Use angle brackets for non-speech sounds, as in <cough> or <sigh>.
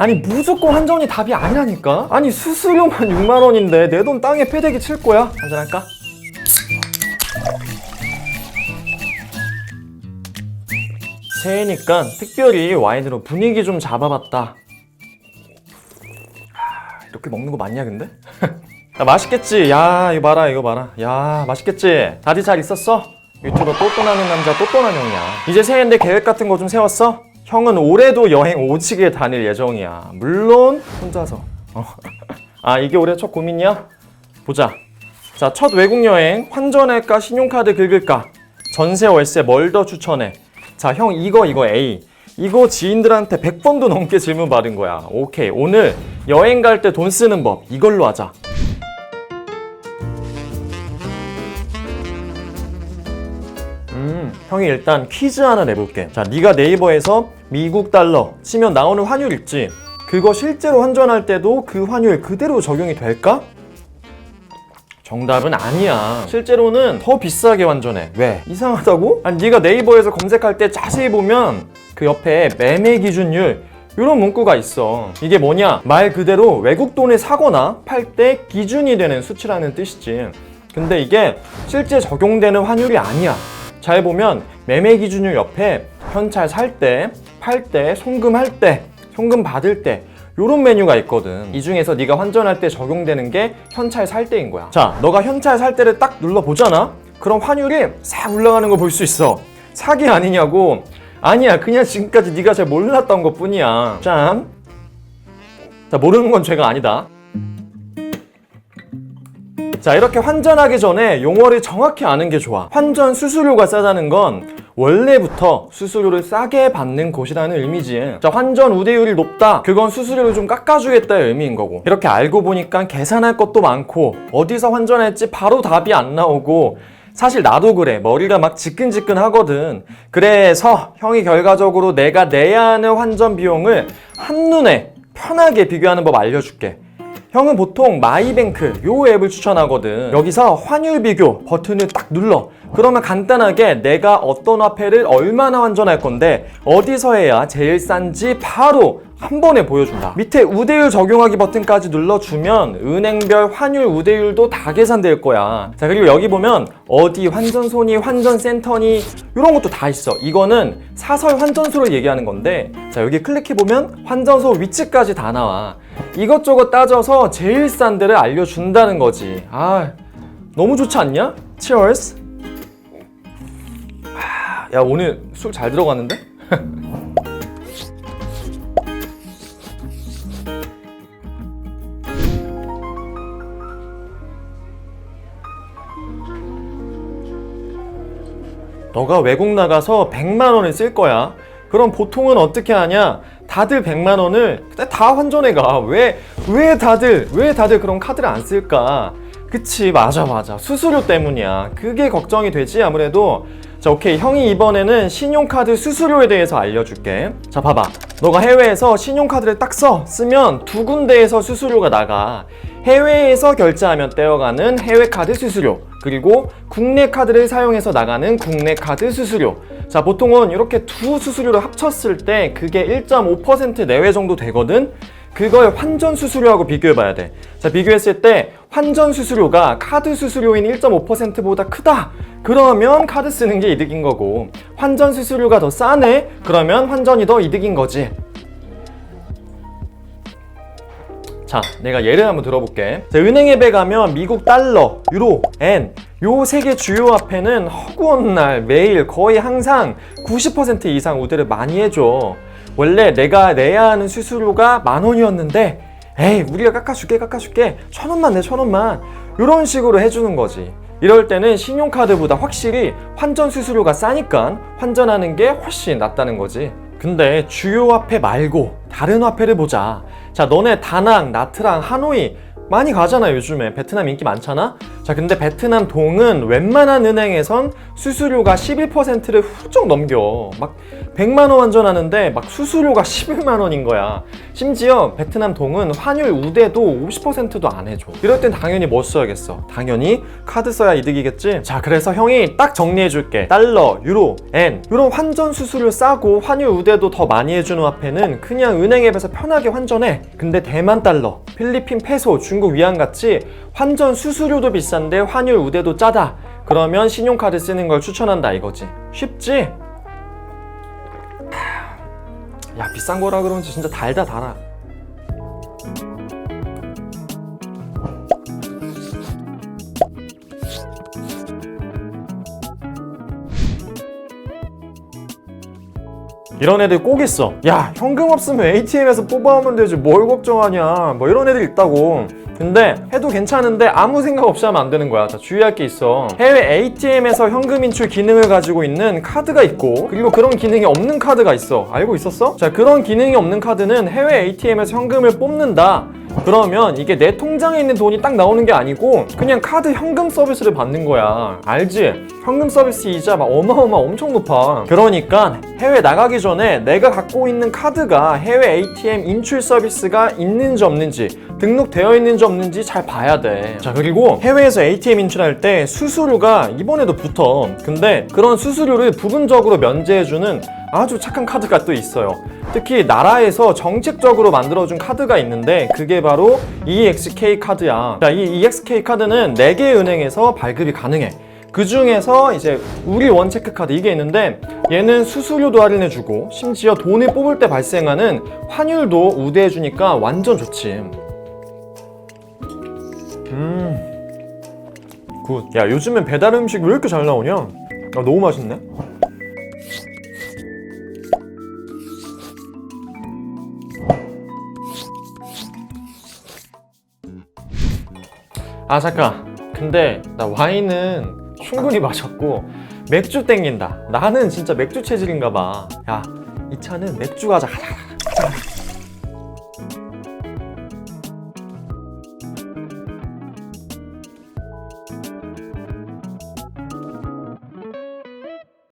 아니 무조건 환전이 답이 아니라니까 아니 수수료만 6만 원인데 내 돈 땅에 패대기 칠 거야? 한잔할까? 새해니까 특별히 와인으로 분위기 좀 잡아봤다 아, 이렇게 먹는 거 맞냐 근데? <laughs> 야, 맛있겠지? 야 이거 봐라 이거 봐라 야 맛있겠지? 다들 잘 있었어? 유튜버 또또나는 남자 또또난 형이야 이제 새해인데 계획 같은 거 좀 세웠어? 형은 올해도 여행 오지게 다닐 예정이야. 물론 혼자서. 어. <laughs> 아 이게 올해 첫 고민이야? 보자. 자 첫 외국 여행. 환전할까 신용카드 긁을까? 전세 월세 뭘 더 추천해? 자 형 이거 이거 A 이거 지인들한테 100번도 넘게 질문 받은 거야. 오케이. 오늘 여행 갈 때 돈 쓰는 법 이걸로 하자 음, 형이 일단 퀴즈 하나 내볼게. 자, 네가 네이버에서 미국 달러 치면 나오는 환율 있지? 그거 실제로 환전할 때도 그 환율 그대로 적용이 될까? 정답은 아니야. 실제로는 더 비싸게 환전해. 왜? 이상하다고? 아니 네가 네이버에서 검색할 때 자세히 보면 그 옆에 매매 기준율 이런 문구가 있어. 이게 뭐냐? 말 그대로 외국 돈을 사거나 팔 때 기준이 되는 수치라는 뜻이지. 근데 이게 실제 적용되는 환율이 아니야. 잘 보면 매매 기준율 옆에 현찰 살 때, 팔 때, 송금할 때, 송금 받을 때 요런 메뉴가 있거든. 이 중에서 네가 환전할 때 적용되는 게 현찰 살 때인 거야. 자, 너가 현찰 살 때를 딱 눌러 보잖아. 그럼 환율이 싹 올라가는 거 볼 수 있어. 사기 아니냐고. 아니야, 그냥 지금까지 네가 잘 몰랐던 것 뿐이야. 짠. 자, 모르는 건 죄가 아니다. 자 이렇게 환전하기 전에 용어를 정확히 아는 게 좋아. 환전 수수료가 싸다는 건 원래부터 수수료를 싸게 받는 곳이라는 의미지. 자 환전 우대율이 높다. 그건 수수료를 좀 깎아주겠다의 의미인 거고. 이렇게 알고 보니까 계산할 것도 많고 어디서 환전할지 바로 답이 안 나오고 사실 나도 그래. 머리가 막 지끈지끈 하거든. 그래서 형이 결과적으로 내가 내야 하는 환전 비용을 한눈에 편하게 비교하는 법 알려줄게 형은 보통 마이뱅크 요 앱을 추천하거든. 여기서 환율 비교 버튼을 딱 눌러 그러면 간단하게 내가 어떤 화폐를 얼마나 환전할 건데 어디서 해야 제일 싼지 바로 한 번에 보여준다 밑에 우대율 적용하기 버튼까지 눌러주면 은행별 환율 우대율도 다 계산될 거야 자 그리고 여기 보면 어디 환전소니 환전센터니 이런 것도 다 있어 이거는 사설 환전소를 얘기하는 건데 자 여기 클릭해보면 환전소 위치까지 다 나와 이것저것 따져서 제일 싼 데를 알려준다는 거지. 아, 너무 좋지 않냐? Cheers. 아, 야, 오늘 술 잘 들어갔는데? <laughs> 너가 외국 나가서 100만 원을 쓸 거야. 그럼 보통은 어떻게 하냐? 다들 100만 원을 다 환전해 가. 왜, 왜 다들, 왜 다들 그런 카드를 안 쓸까? 그치, 맞아, 맞아. 수수료 때문이야. 그게 걱정이 되지, 아무래도. 자, 오케이. 형이 이번에는 신용카드 수수료에 대해서 알려줄게. 자, 봐봐. 너가 해외에서 신용카드를 딱 써. 쓰면 두 군데에서 수수료가 나가. 해외에서 결제하면 떼어가는 해외 카드 수수료. 그리고 국내 카드를 사용해서 나가는 국내 카드 수수료. 자, 보통은 이렇게 두 수수료를 합쳤을 때 그게 1.5% 내외 정도 되거든? 그걸 환전 수수료하고 비교해 봐야 돼. 자, 비교했을 때 환전 수수료가 카드 수수료인 1.5%보다 크다. 그러면 카드 쓰는 게 이득인 거고, 환전 수수료가 더 싸네? 그러면 환전이 더 이득인 거지. 자, 내가 예를 한번 들어볼게. 자, 은행 앱에 가면 미국 달러, 유로, 엔, 요 세 개 주요 화폐는 허구한 날 매일 거의 항상 90% 이상 우대를 많이 해줘. 원래 내가 내야 하는 수수료가 만 원이었는데, 에이, 우리가 깎아줄게, 깎아줄게. 천 원만 내, 천 원만. 이런 식으로 해주는 거지. 이럴 때는 신용카드보다 확실히 환전 수수료가 싸니까 환전하는 게 훨씬 낫다는 거지. 근데 주요 화폐 말고 다른 화폐를 보자. 자, 너네 다낭, 나트랑, 하노이 많이 가잖아, 요즘에. 베트남 인기 많잖아? 자, 자, 근데 베트남 동은 웬만한 은행에선 수수료가 11%를 훌쩍 넘겨. 막 100만 원 환전하는데 막 수수료가 <laughs> 11만 원인 거야. 심지어 베트남 동은 환율 우대도 50%도 안 해줘. 이럴 땐 당연히 뭐 써야겠어? 당연히 카드 써야 이득이겠지? 자, 그래서 형이 딱 정리해줄게. 달러, 유로, 엔. 이런 환전 수수료 싸고 환율 우대도 더 많이 해주는 화폐는 그냥 은행 앱에서 편하게 환전해. 근데 대만 달러, 필리핀 페소, 중국 위안 같이 환전 수수료도 비싼데 환율 우대도 짜다. 그러면 신용카드 쓰는 걸 추천한다 이거지. 쉽지? 야 비싼 거라 그런지 진짜 달다 달아. 이런 애들 꼭 있어. 야, 현금 없으면 ATM에서 뽑아오면 되지. 뭘 걱정하냐. 뭐 이런 애들 있다고. 근데 해도 괜찮은데 아무 생각 없이 하면 안 되는 거야. 자, 주의할 게 있어. 해외 ATM에서 현금 인출 기능을 가지고 있는 카드가 있고, 그리고 그런 기능이 없는 카드가 있어. 알고 있었어? 자, 그런 기능이 없는 카드는 해외 ATM에서 현금을 뽑는다. 그러면 이게 내 통장에 있는 돈이 딱 나오는 게 아니고 그냥 카드 현금 서비스를 받는 거야. 알지? 현금 서비스 이자 막 어마어마 엄청 높아. 그러니까 해외 나가기 전에 내가 갖고 있는 카드가 해외 ATM 인출 서비스가 있는지 없는지 등록되어 있는지 없는지 잘 봐야 돼. 자, 그리고 해외에서 ATM 인출할 때 수수료가 이번에도 붙어. 근데 그런 수수료를 부분적으로 면제해주는 아주 착한 카드가 또 있어요. 특히 나라에서 정책적으로 만들어준 카드가 있는데 그게 바로 EXK 카드야. 자, 이 EXK 카드는 4개 은행에서 발급이 가능해. 그 중에서 이제 우리 원체크 카드 이게 있는데 얘는 수수료도 할인해주고 심지어 돈을 뽑을 때 발생하는 환율도 우대해주니까 완전 좋지. 음, 굿. 야 요즘엔 배달 음식 왜 이렇게 잘 나오냐? 아, 너무 맛있네. 아 잠깐. 근데 나 와인은 충분히 마셨고 맥주 땡긴다. 나는 진짜 맥주 체질인가 봐. 야, 이 차는 맥주 가자. 가자. 가자.